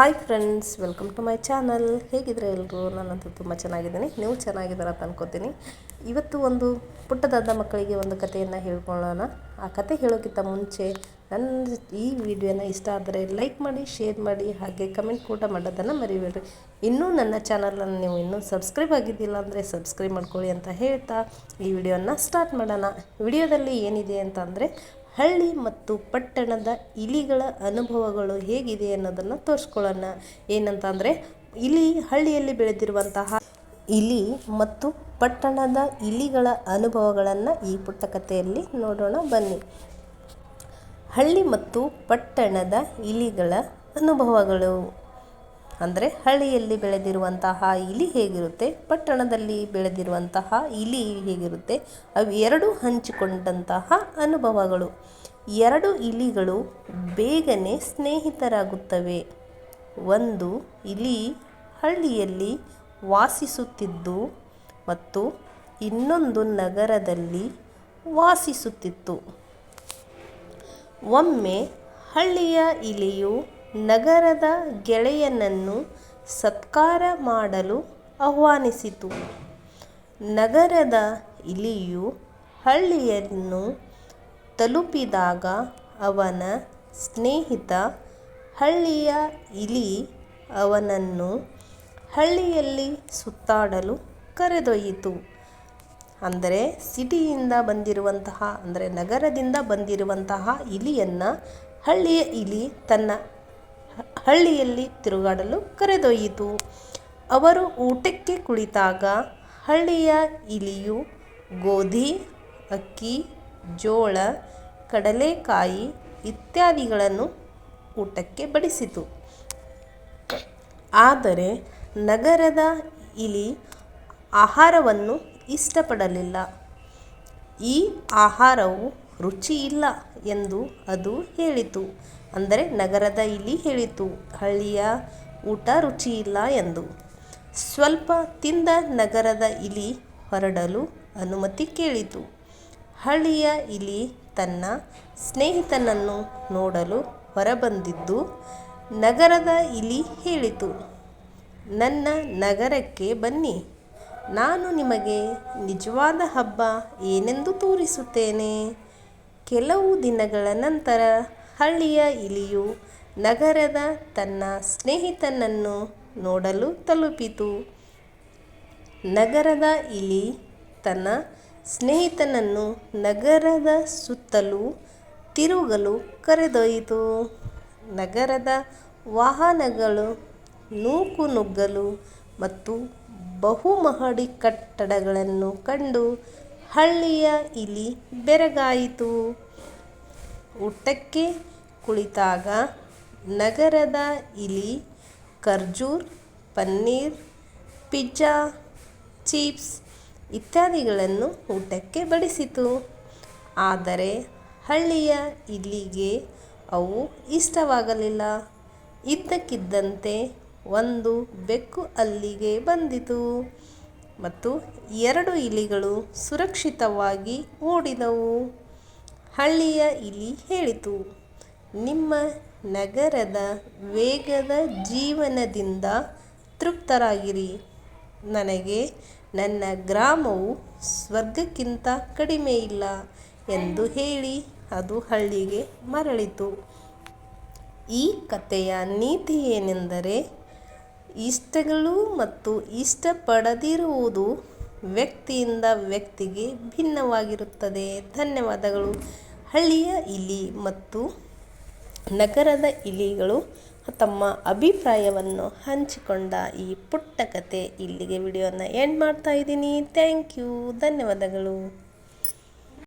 Hi friends, welcome to my channel. ಹೇಗಿದ್ರೆ ಎಲ್ಲರೂ ನಾನಂತೂ ತುಂಬ ಚೆನ್ನಾಗಿದ್ದೀನಿ. ನೀವು ಚೆನ್ನಾಗಿದ್ದೀರ ಅಂತ ಅನ್ಕೋತೀನಿ. ಇವತ್ತು ಒಂದು ಪುಟ್ಟದಾದ ಮಕ್ಕಳಿಗೆ ಒಂದು ಕಥೆಯನ್ನು ಹೇಳ್ಕೊಳ್ಳೋಣ. ಆ ಕತೆ ಹೇಳೋಕ್ಕಿಂತ ಮುಂಚೆ ನನ್ನ ಈ ವಿಡಿಯೋನ ಇಷ್ಟ ಆದರೆ ಲೈಕ್ ಮಾಡಿ, ಶೇರ್ ಮಾಡಿ, ಹಾಗೆ ಕಮೆಂಟ್ ಕೂಡ ಮಾಡೋದನ್ನು ಮರಿಬೇಡ್ರಿ. ಇನ್ನೂ ನನ್ನ ಚಾನಲನ್ನು ನೀವು ಇನ್ನೂ ಸಬ್ಸ್ಕ್ರೈಬ್ ಆಗಿದ್ದಿಲ್ಲ ಅಂದರೆ ಸಬ್ಸ್ಕ್ರೈಬ್ ಮಾಡ್ಕೊಳ್ಳಿ ಅಂತ ಹೇಳ್ತಾ ಈ ವಿಡಿಯೋನ ಸ್ಟಾರ್ಟ್ ಮಾಡೋಣ. ವಿಡಿಯೋದಲ್ಲಿ ಏನಿದೆ ಅಂತ ಅಂದರೆ ಹಳ್ಳಿ ಮತ್ತು ಪಟ್ಟಣದ ಇಲಿಗಳ ಅನುಭವಗಳು ಹೇಗಿದೆ ಅನ್ನೋದನ್ನು ತೋರಿಸ್ಕೊಳ್ಳೋಣ. ಏನಂತ ಅಂದರೆ ಇಲಿ ಹಳ್ಳಿಯಲ್ಲಿ ಬೆಳೆದಿರುವಂತಹ ಇಲಿ ಮತ್ತು ಪಟ್ಟಣದ ಇಲಿಗಳ ಅನುಭವಗಳನ್ನು ಈ ಪುಟ್ಟ ಕಥೆಯಲ್ಲಿ ನೋಡೋಣ. ಬನ್ನಿ. ಹಳ್ಳಿ ಮತ್ತು ಪಟ್ಟಣದ ಇಲಿಗಳ ಅನುಭವಗಳು. ಅಂದರೆ ಹಳ್ಳಿಯಲ್ಲಿ ಬೆಳೆದಿರುವಂತಹ ಇಲಿ ಹೇಗಿರುತ್ತೆ, ಪಟ್ಟಣದಲ್ಲಿ ಬೆಳೆದಿರುವಂತಹ ಇಲಿ ಹೇಗಿರುತ್ತೆ, ಅವು ಎರಡೂ ಹಂಚಿಕೊಂಡಂತಹ ಅನುಭವಗಳು. ಎರಡು ಇಲಿಗಳು ಬೇಗನೆ ಸ್ನೇಹಿತರಾಗುತ್ತವೆ. ಒಂದು ಇಲಿ ಹಳ್ಳಿಯಲ್ಲಿ ವಾಸಿಸುತ್ತಿದ್ದು ಮತ್ತು ಇನ್ನೊಂದು ನಗರದಲ್ಲಿ ವಾಸಿಸುತ್ತಿತ್ತು. ಒಮ್ಮೆ ಹಳ್ಳಿಯ ಇಲಿಯು ನಗರದ ಗೆಳೆಯನನ್ನು ಸತ್ಕಾರ ಮಾಡಲು ಆಹ್ವಾನಿಸಿತು. ನಗರದ ಇಲಿಯು ಹಳ್ಳಿಯನ್ನು ತಲುಪಿದಾಗ ಅವನ ಸ್ನೇಹಿತ ಹಳ್ಳಿಯ ಇಲಿ ಅವನನ್ನು ಹಳ್ಳಿಯಲ್ಲಿ ಸುತ್ತಾಡಲು ಕರೆದೊಯ್ಯಿತು. ಅಂದರೆ ಸಿಟಿಯಿಂದ ಬಂದಿರುವಂತಹ, ಅಂದರೆ ನಗರದಿಂದ ಬಂದಿರುವಂತಹ ಇಲಿಯನ್ನು ಹಳ್ಳಿಯ ಇಲಿ ತನ್ನ ಹಳ್ಳಿಯಲ್ಲಿ ತಿರುಗಾಡಲು ಕರೆದೊಯ್ಯಿತು. ಅವರು ಊಟಕ್ಕೆ ಕುಳಿತಾಗ ಹಳ್ಳಿಯ ಇಲಿಯು, ಗೋಧಿ, ಅಕ್ಕಿ, ಜೋಳ, ಕಡಲೆಕಾಯಿ ಇತ್ಯಾದಿಗಳನ್ನು ಊಟಕ್ಕೆ ಬಡಿಸಿತು. ಆದರೆ ನಗರದ ಇಲಿ ಆಹಾರವನ್ನು ಇಷ್ಟಪಡಲಿಲ್ಲ. ಈ ಆಹಾರವು ರುಚಿ ಇಲ್ಲ ಎಂದು ಅದು ಹೇಳಿತು. ಅಂದರೆ ನಗರದ ಇಲಿ ಹೇಳಿತು, ಹಳ್ಳಿಯ ಊಟ ರುಚಿ ಇಲ್ಲ ಎಂದು. ಸ್ವಲ್ಪ ತಿಂದ ನಗರದ ಇಲಿ ಹೊರಡಲು ಅನುಮತಿ ಕೇಳಿತು. ಹಳ್ಳಿಯ ಇಲಿ ತನ್ನ ಸ್ನೇಹಿತನನ್ನು ನೋಡಲು ಹೊರಬಂದಿದ್ದು ನಗರದ ಇಲಿ ಹೇಳಿತು, ನನ್ನ ನಗರಕ್ಕೆ ಬನ್ನಿ. ನಾನು ನಿಮಗೆ ನಿಜವಾದ ಹಬ್ಬ ಏನೆಂದು ತೋರಿಸುತ್ತೇನೆ. ಕೆಲವು ದಿನಗಳ ನಂತರ ಹಳ್ಳಿಯ ಇಲಿಯು ನಗರದ ತನ್ನ ಸ್ನೇಹಿತನನ್ನು ನೋಡಲು ತಲುಪಿತು. ನಗರದ ಇಲಿ ತನ್ನ ಸ್ನೇಹಿತನನ್ನು ನಗರದ ಸುತ್ತಲೂ ತಿರುಗಲು ಕರೆದೊಯ್ಯಿತು. ನಗರದ ವಾಹನಗಳು ನೂಕು ನುಗ್ಗಲು ಮತ್ತು ಬಹುಮಹಡಿ ಕಟ್ಟಡಗಳನ್ನು ಕಂಡು ಹಳ್ಳಿಯ ಇಲಿ ಬೆರಗಾಯಿತು. ಊಟಕ್ಕೆ ಕುಳಿತಾಗ ನಗರದ ಇಲಿ, ಖರ್ಜೂರ್, ಪನ್ನೀರ್, ಪಿಜ್ಜಾ, ಚಿಪ್ಸ್ ಇತ್ಯಾದಿಗಳನ್ನು ಊಟಕ್ಕೆ ಬಡಿಸಿತು. ಆದರೆ ಹಳ್ಳಿಯ ಇಲಿಗೆ ಅವು ಇಷ್ಟವಾಗಲಿಲ್ಲ. ಇದ್ದಕ್ಕಿದ್ದಂತೆ ಒಂದು ಬೆಕ್ಕು ಅಲ್ಲಿಗೆ ಬಂದಿತು. ಮತ್ತು ಎರಡು ಇಲಿಗಳು ಸುರಕ್ಷಿತವಾಗಿ ಓಡಿದವು. ಹಳ್ಳಿಯ ಇಲಿ ಹೇಳಿತು, ನಿಮ್ಮ ನಗರದ ವೇಗದ ಜೀವನದಿಂದ ತೃಪ್ತರಾಗಿರಿ. ನನಗೆ ನನ್ನ ಗ್ರಾಮವು ಸ್ವರ್ಗಕ್ಕಿಂತ ಕಡಿಮೆ ಇಲ್ಲ ಎಂದು ಹೇಳಿ ಅದು ಹಳ್ಳಿಗೆ ಮರಳಿತು. ಈ ಕಥೆಯ ನೀತಿ ಏನೆಂದರೆ ಇಷ್ಟಗಳು ಮತ್ತು ಇಷ್ಟಪಡದಿರುವುದು ವ್ಯಕ್ತಿಯಿಂದ ವ್ಯಕ್ತಿಗೆ ಭಿನ್ನವಾಗಿರುತ್ತದೆ. ಧನ್ಯವಾದಗಳು. ಹಳ್ಳಿಯ ಇಲಿ ಮತ್ತು ನಗರದ ಇಲಿಗಳು ತಮ್ಮ ಅಭಿಪ್ರಾಯವನ್ನು ಹಂಚಿಕೊಂಡ ಈ ಪುಟ್ಟ ಕತೆ ಇಲ್ಲಿಗೆ ವಿಡಿಯೋನ ಎಂಡ್ ಮಾಡ್ತಾ ಇದ್ದೀನಿ. ಥ್ಯಾಂಕ್ ಯು ಧನ್ಯವಾದಗಳು.